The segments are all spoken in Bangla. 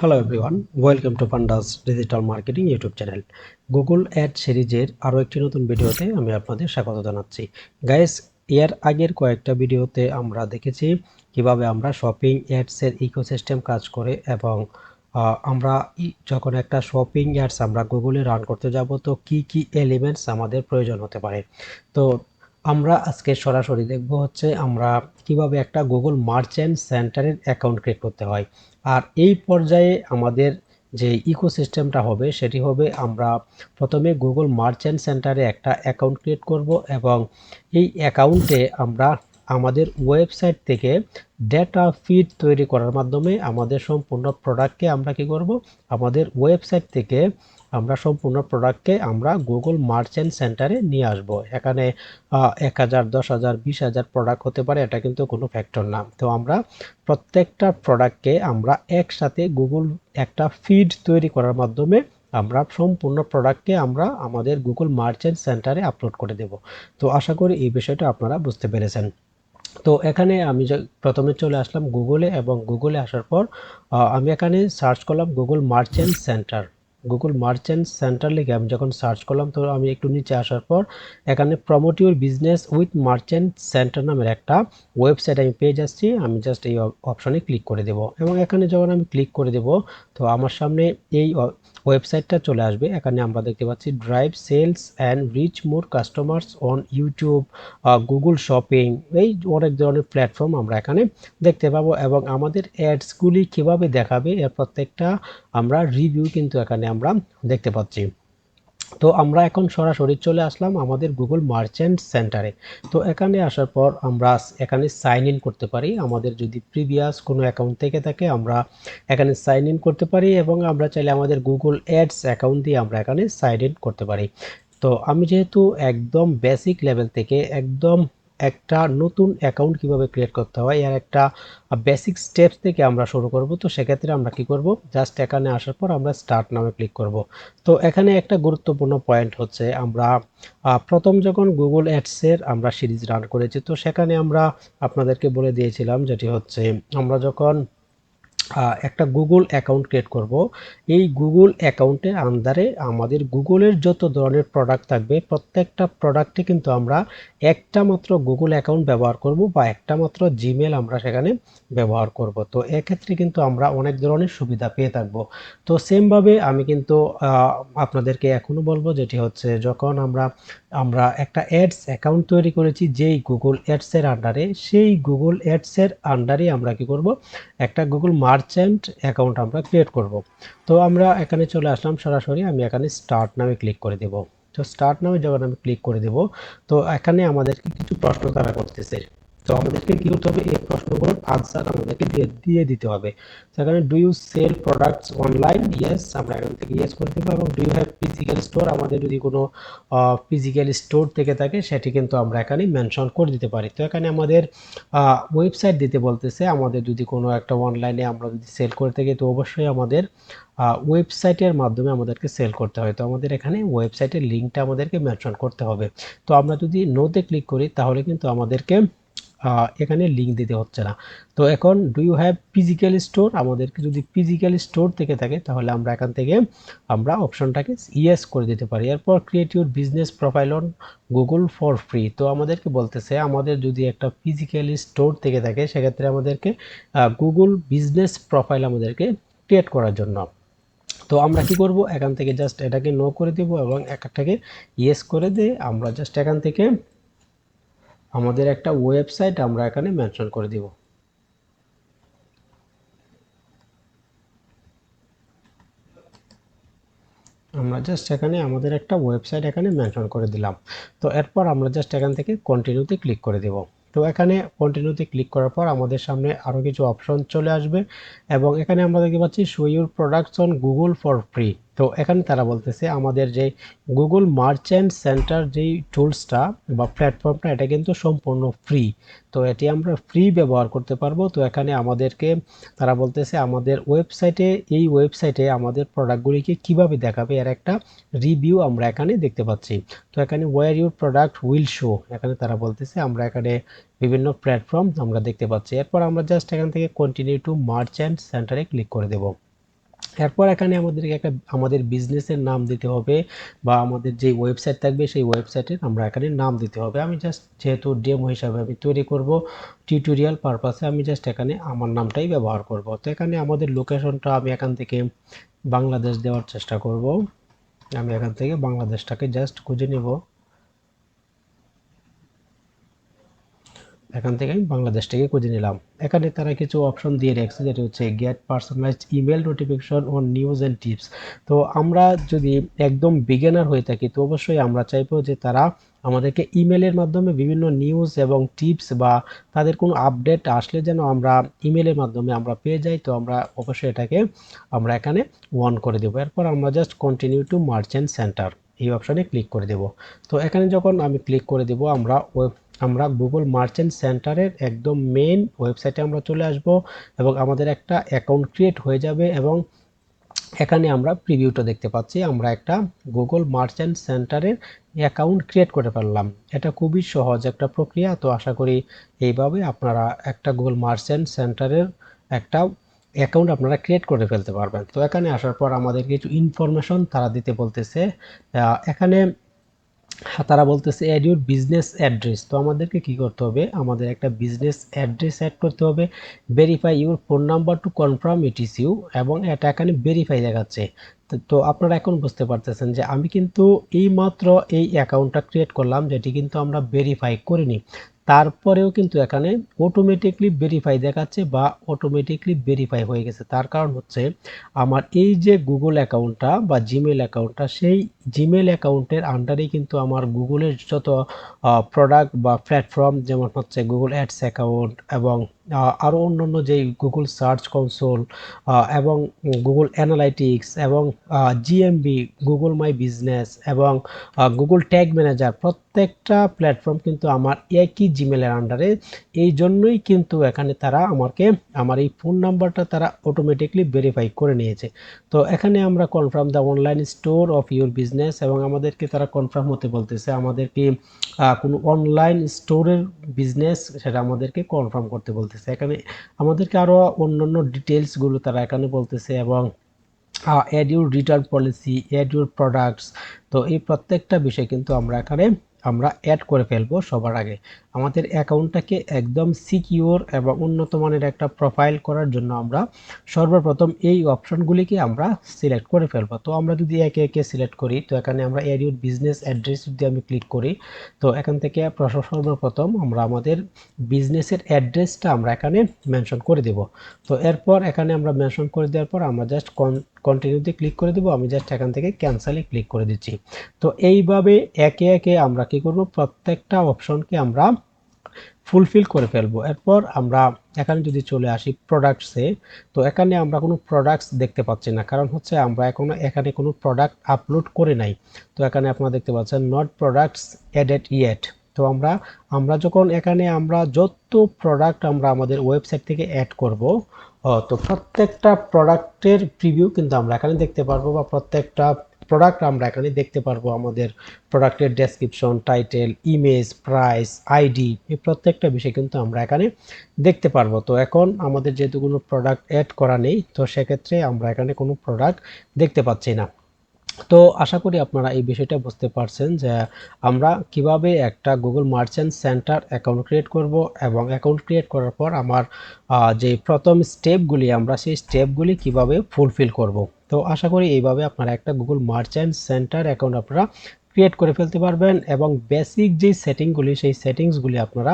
Hello everyone welcome to Pandas digital marketing YouTube channel Google ad সিরিজের আরও একটি নতুন ভিডিওতে আমি আপনাদের স্বাগত জানাচ্ছি। গাইস এর আগের কয়েকটা ভিডিওতে আমরা দেখেছি কীভাবে আমরা শপিং অ্যাডসের ইকোসিস্টেম কাজ করে এবং আমরা যখন একটা শপিং অ্যাডস আমরা গুগলে রান করতে যাব, তো কি কি এলিমেন্টস আমাদের প্রয়োজন হতে পারে? তো আমরা আজকে সরাসরি দেখব হচ্ছে আমরা কীভাবে একটা গুগল মার্চেন্ট সেন্টারের অ্যাকাউন্ট ক্রিয়েট করতে হয়। আর এই পর্যায়ে আমাদের যে ইকোসিস্টেমটা হবে, সেটি হবে আমরা প্রথমে গুগল মার্চেন্ট সেন্টারে একটা অ্যাকাউন্ট ক্রিয়েট করব এবং এই অ্যাকাউন্টে আমরা আমাদের ওয়েবসাইট থেকে ডেটা ফিড তৈরি করার মাধ্যমে আমাদের সম্পূর্ণ প্রোডাক্টকে আমরা কি করব? আমাদের ওয়েবসাইট থেকে আমরা সম্পূর্ণ প্রোডাক্টকে আমরা গুগল মার্চেন্ট সেন্টারে নিয়ে আসব। এখানে এক হাজার, দশ হাজার, বিশ হাজার প্রোডাক্ট হতে পারে, এটা কিন্তু কোনো ফ্যাক্টর না। তো আমরা প্রত্যেকটা প্রোডাক্টকে আমরা একসাথে গুগল একটা ফিড তৈরি করার মাধ্যমে আমরা সম্পূর্ণ প্রোডাক্টকে আমরা আমাদের গুগল মার্চেন্ট সেন্টারে আপলোড করে দেব। তো আশা করি এই বিষয়টা আপনারা বুঝতে পেরেছেন। তো এখানে আমি প্রথমে চলে আসলাম গুগলে এবং গুগলে আসার পর আমি এখানে সার্চ করলাম Google merchant centre Google merchant centre লিখে আমি যখন সার্চ করলাম, তো আমি একটু নিচে আসার পর, এখানে promote your business with merchant centre নামের একটা ওয়েবসাইট আমি পেয়ে যাচ্ছি। আমি জাস্ট এই অপশনে ক্লিক করে দেব। এবং এখানে যখন আমি ক্লিক করে দেব, তো আমার সামনে এই ওয়েবসাইটটা চলে আসবে। এখানে আমরা দেখতে পাচ্ছি drive, sales and reach more customers on YouTube Google shopping. এই অনেক ধরনের প্ল্যাটফর্ম আমরা এখানে দেখতে পাবো এবং আমাদের অ্যাডসগুলি কীভাবে দেখাবে এর প্রত্যেকটা আমরা রিভিউ কিন্তু এখানে আমরা দেখতে পাচ্ছি। তো আমরা এখন সরাসরি চলে আসলাম আমাদের গুগল মার্চেন্ট সেন্টারে তো এখানে আসার পর আমরা এখানে সাইন ইন করতে পারি। আমাদের যদি প্রিভিয়াস কোনো অ্যাকাউন্ট থেকে থাকে, আমরা এখানে সাইন ইন করতে পারি এবং আমরা চাইলে আমাদের গুগল অ্যাডস অ্যাকাউন্ট দিয়ে আমরা এখানে সাইন ইন করতে পারি। তো আমি যেহেতু একদম বেসিক লেভেল থেকে একদম একটা নতুন অ্যাকাউন্ট কীভাবে ক্রিয়েট করতে হয় এর একটা বেসিক স্টেপস থেকে আমরা শুরু করব। তো সেক্ষেত্রে আমরা কি করব? জাস্ট এখানে আসার পর আমরা স্টার্ট নামে ক্লিক করব। তো এখানে একটা গুরুত্বপূর্ণ পয়েন্ট হচ্ছে আমরা প্রথম যখন গুগল অ্যাডসের আমরা সিরিজ রান করেছি, তো সেখানে আমরা আপনাদেরকে বলে দিয়েছিলাম যেটি হচ্ছে আমরা যখন একটা গুগল অ্যাকাউন্ট ক্রিয়েট করব। এই গুগল অ্যাকাউন্টের আন্ডারে আমাদের গুগলের যত ধরনের প্রোডাক্ট থাকবে, প্রত্যেকটা প্রোডাক্টে কিন্তু আমরা একটা মাত্র গুগল অ্যাকাউন্ট ব্যবহার করব বা একটা মাত্র জিমেল আমরা সেখানে ব্যবহার করব। তো এক্ষেত্রে কিন্তু আমরা অনেক ধরনের সুবিধা পেয়ে থাকব। তো সেমভাবে আমি কিন্তু আপনাদেরকে এখনও বলব যেটি হচ্ছে, যখন আমরা আমরা একটা অ্যাডস অ্যাকাউন্ট তৈরি করেছি, যেই গুগল অ্যাডসের আন্ডারে সেই গুগল অ্যাডসের আন্ডারে আমরা কি করব? একটা গুগল মার্চেন্ট অ্যাকাউন্ট আমরা ক্রিয়েট করব। তো আমরা এখানে চলে আসলাম সরাসরি, আমি এখানে স্টার্ট নামে ক্লিক করে দেব। তো স্টার্ট নামে যখন আমি ক্লিক করে দেব, তো এখানে আমাদেরকে কিছু প্রশ্ন তারা করতেছে। তো আমাদেরকে কি করতে হবে? এই প্রশ্নগুলোর আনসার আমাদেরকে দিয়ে দিয়ে দিতে হবে। সেখানে do you sell products online yes আমরা এখান থেকে ইয়েস করে দেবো এবং do you have physical store আমাদের যদি কোনো ফিজিক্যাল স্টোর থেকে থাকে, সেটি কিন্তু আমরা এখানে মেনশন করে দিতে পারি। তো এখানে আমাদের ওয়েবসাইট দিতে বলতেছে, আমাদের যদি কোনো একটা অনলাইনে আমরা যদি সেল করে থাকি, তো অবশ্যই আমাদের ওয়েবসাইটের মাধ্যমে আমাদেরকে সেল করতে হয়। তো আমাদের এখানে ওয়েবসাইটের লিঙ্কটা আমাদেরকে মেনশন করতে হবে। তো আমরা যদি নোতে ক্লিক করি, তাহলে কিন্তু আমাদেরকে এখানে লিঙ্ক দিতে হচ্ছে না। তো এখন do you have physical store আমাদেরকে যদি ফিজিক্যাল স্টোর থেকে থাকে, তাহলে আমরা এখান থেকে আমরা অপশনটাকে ইয়েস করে দিতে পারি। এরপর create your business profile on Google for free তো আমাদেরকে বলতেছে, আমাদের যদি একটা ফিজিক্যাল স্টোর থেকে থাকে, সেক্ষেত্রে আমাদেরকে গুগল বিজনেস প্রোফাইল আমাদেরকে ক্রিয়েট করার জন্য। তো আমরা কি করব? এখান থেকে জাস্ট এটাকে নো করে দেব এবং একটাকে ইয়েস করে দিয়ে আমরা জাস্ট এখান থেকে আমাদের একটা ওয়েবসাইট আমরা এখানে মেনশন করে দিব। আমরা জাস্ট এখানে আমাদের একটা ওয়েবসাইট এখানে মেনশন করে দিলাম। তো এরপর আমরা জাস্ট এখান থেকে কন্টিনিউতে ক্লিক করে দেব। তো এখানে কন্টিনিউতে ক্লিক করার পর আমাদের সামনে আরও কিছু অপশন চলে আসবে এবং এখানে আমরা দেখতে পাচ্ছি show your products on Google for free তো এখানে তারা বলতেছে, আমাদের যে গুগল মার্চেন্ট সেন্টার যেই টুলসটা বা প্ল্যাটফর্মটা এটা কিন্তু সম্পূর্ণ ফ্রি তো এটি আমরা ফ্রি ব্যবহার করতে পারব। তো এখানে আমাদেরকে তারা বলতেছে, আমাদের ওয়েবসাইটে এই ওয়েবসাইটে আমাদের প্রোডাক্টগুলিকে কীভাবে দেখাবে? এর একটা রিভিউ আমরা এখানে দেখতে পাচ্ছি। তো এখানে where your product will show এখানে তারা বলতেছে, আমরা এখানে বিভিন্ন প্ল্যাটফর্ম আমরা দেখতে পাচ্ছি। এরপর আমরা জাস্ট এখান থেকে কন্টিনিউ টু মার্চেন্ট সেন্টারে ক্লিক করে দেবো। এরপর এখানে আমাদেরকে একটা, আমাদের বিজনেসের নাম দিতে হবে বা আমাদের যে ওয়েবসাইট থাকবে, সেই ওয়েবসাইটের আমরা এখানে নাম দিতে হবে। আমি জাস্ট যেহেতু ডেমো হিসাবে আমি তৈরি করব টিউটোরিয়াল পারপাসে আমি জাস্ট এখানে আমার নামটাই ব্যবহার করব। তো এখানে আমাদের লোকেশনটা আমি এখান থেকে বাংলাদেশ দেওয়ার চেষ্টা করব। আমি এখান থেকে বাংলাদেশটাকে জাস্ট খুঁজে নেব। এখান থেকে আমি বাংলাদেশ থেকে খুঁজে নিলাম। এখানে তারা কিছু অপশন দিয়ে রেখেছে, যেটা হচ্ছে get personalised email notification on news and tips তো আমরা যদি একদম বিগিনার হয়ে থাকি, তো অবশ্যই আমরা চাইব যে তারা আমাদেরকে ইমেলের মাধ্যমে বিভিন্ন নিউজ এবং টিপস বা তাদের কোনো আপডেট আসলে যেন আমরা ইমেলের মাধ্যমে আমরা পেয়ে যাই, তো আমরা অবশ্যই এটাকে আমরা এখানে অন করে দেবো। এরপর আমরা just continue to merchant centre এই অপশানে ক্লিক করে দেব। তো এখানে যখন আমি ক্লিক করে দেব, আমরা ওয়েব আমরা গুগল মার্চেন্ট সেন্টারের একদম মেন ওয়েবসাইটে আমরা চলে আসব এবং আমাদের একটা অ্যাকাউন্ট ক্রিয়েট হয়ে যাবে এবং এখানে আমরা প্রিভিউটা দেখতে পাচ্ছি। আমরা একটা গুগল মার্চেন্ট সেন্টারের অ্যাকাউন্ট ক্রিয়েট করে ফেললাম। এটা খুবই সহজ একটা প্রক্রিয়া। তো আশা করি এইভাবে আপনারা একটা গুগল মার্চেন্ট সেন্টারের একটা অ্যাকাউন্ট আপনারা ক্রিয়েট করে ফেলতে পারবেন। তো এখানে আসার পর আমাদের কিছু ইনফরমেশন তারা দিতে বলতেছে। এখানে তারা বলতেছে অ্যাড ইউর বিজনেস অ্যাড্রেস তো আমাদেরকে কি করতে হবে? আমাদের একটা বিজনেস অ্যাড্রেস অ্যাড করতে হবে। Verify your phone number to confirm it is you এবং এটা এখানে ভেরিফাই দেখাচ্ছে। তো আপনারা এখন বুঝতে পারতেছেন যে আমি কিন্তু এই মাত্র এই অ্যাকাউন্টটা ক্রিয়েট করলাম, যেটি কিন্তু আমরা ভেরিফাই করিনি। তারপরেও কিন্তু এখানে অটোমেটিকলি ভেরিফাই দেখাচ্ছে বা অটোমেটিকলি ভেরিফাই হয়ে গেছে। তার কারণ হচ্ছে, আমার এই যে গুগল অ্যাকাউন্টটা বা জিমেল অ্যাকাউন্টটা সেই জিমেল অ্যাকাউন্টের আন্ডারেই কিন্তু আমার গুগলের যত প্রোডাক্ট বা প্ল্যাটফর্ম যেমন হচ্ছে গুগল অ্যাডস অ্যাকাউন্ট এবং আরও অন্যান্য যেই গুগল সার্চ কনসোল এবং গুগল অ্যানালাইটিক্স এবং জিএমবি গুগল মাই বিজনেস এবং গুগল ট্যাগ ম্যানেজার প্রত্যেকটা প্ল্যাটফর্ম কিন্তু আমার একই জিমেলের আন্ডারে এই জন্যই কিন্তু এখানে তারা আমাকে, আমার এই ফোন নাম্বারটা তারা অটোমেটিকলি ভেরিফাই করে নিয়েছে। তো এখানে আমরা confirm the online store of your business এবং আমাদেরকে তারা কনফার্ম হতে বলতেছে। আমাদেরকে কোনো অনলাইন স্টোরের বিজনেস সেটা আমাদেরকে কনফার্ম করতে বলতেছে। এখানে আমাদেরকে আরও অন্যান্য ডিটেলসগুলো তারা এখানে বলতেছে এবং add your return policy add your products তো এই প্রত্যেকটা বিষয় কিন্তু আমরা এখানে, আমরা অ্যাড করে ফেলব সবার আগে। আমাদের অ্যাকাউন্টটাকে একদম সিকিউর এবং উন্নত মানের একটা প্রোফাইল করার জন্য আমরা সর্বপ্রথম এই অপশনগুলিকে আমরা সিলেক্ট করে ফেলব। তো আমরা যদি একে একে সিলেক্ট করি, তো এখানে আমরা এডিউর বিজনেস অ্যাড্রেস যদি আমি ক্লিক করি, তো এখান থেকে সর্বপ্রথম আমরা আমাদের বিজনেসের অ্যাড্রেসটা আমরা এখানে মেনশন করে দেব। তো এরপর এখানে আমরা মেনশন করে দেওয়ার পর আমরা জাস্ট কন কন্টিনিউতে ক্লিক করে দেবো, আমি জাস্ট এখান থেকে ক্যান্সেলে ক্লিক করে দিচ্ছি। তো এইভাবে একে একে আমরা কি করব, প্রত্যেকটা অপশনকে আমরা ফুলফিল করে ফেলব। এরপর আমরা এখানে যদি চলে আসি প্রোডাক্টসে তো এখানে আমরা কোনো প্রোডাক্টস দেখতে পাচ্ছি না। কারণ হচ্ছে আমরা এখনও এখানে কোনো প্রোডাক্ট আপলোড করে নাই। তো এখানে আপনারা দেখতে পাচ্ছেন নট প্রোডাক্টস এডেড ইয়েট তো আমরা আমরা যখন এখানে আমরা যত প্রোডাক্ট আমরা আমাদের ওয়েবসাইট থেকে অ্যাড করব তো প্রত্যেকটা প্রোডাক্টের প্রিভিউ কিন্তু আমরা এখানে দেখতে পারব বা প্রত্যেকটা প্রোডাক্ট আমরা এখানে দেখতে পারব আমাদের প্রোডাক্টের description title image price ID এই প্রত্যেকটা বিষয় কিন্তু আমরা এখানে দেখতে পারব। তো এখন আমাদের যেহেতু কোনো প্রোডাক্ট অ্যাড করা নেই, তো সেক্ষেত্রে আমরা এখানে কোনো প্রোডাক্ট দেখতে পাচ্ছি না। তো আশা করি আপনারা এই বিষয়টা বুঝতে পারছেন যে আমরা কীভাবে একটা Google merchant centre account create করব এবং অ্যাকাউন্ট ক্রিয়েট করার পর আমার যে প্রথম স্টেপগুলি আমরা সেই স্টেপগুলি কীভাবে ফুলফিল করব। তো আশা করি এইভাবে আপনারা একটা গুগল মার্চেন্ট সেন্টার অ্যাকাউন্ট আপনারা ক্রিয়েট করে ফেলতে পারবেন এবং বেসিক যে সেটিংগুলি সেই সেটিংসগুলি আপনারা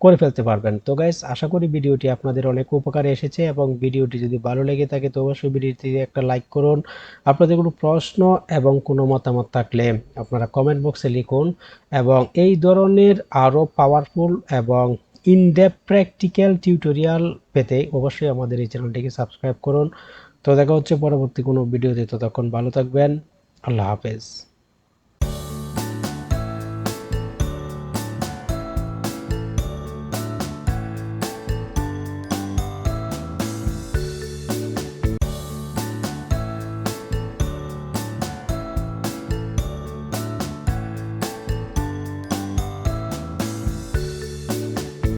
করে ফেলতে পারবেন। তো গাইস আশা করি ভিডিওটি আপনাদের অনেক উপকারে এসেছে এবং ভিডিওটি যদি ভালো লেগে থাকে তো অবশ্যই ভিডিওটি একটা লাইক করুন। আপনাদের কোনো প্রশ্ন এবং কোনো মতামত থাকলে আপনারা কমেন্ট বক্সে লিখুন এবং এই ধরনের আরও পাওয়ারফুল এবং ইনডেপ প্র্যাকটিক্যাল টিউটোরিয়াল পেতে অবশ্যই আমাদের এই চ্যানেলটিকে সাবস্ক্রাইব করুন। তো দেখা হচ্ছে পরবর্তী কোনো ভিডিওতে, ততক্ষণ ভালো থাকবেন। আল্লাহ হাফেজ।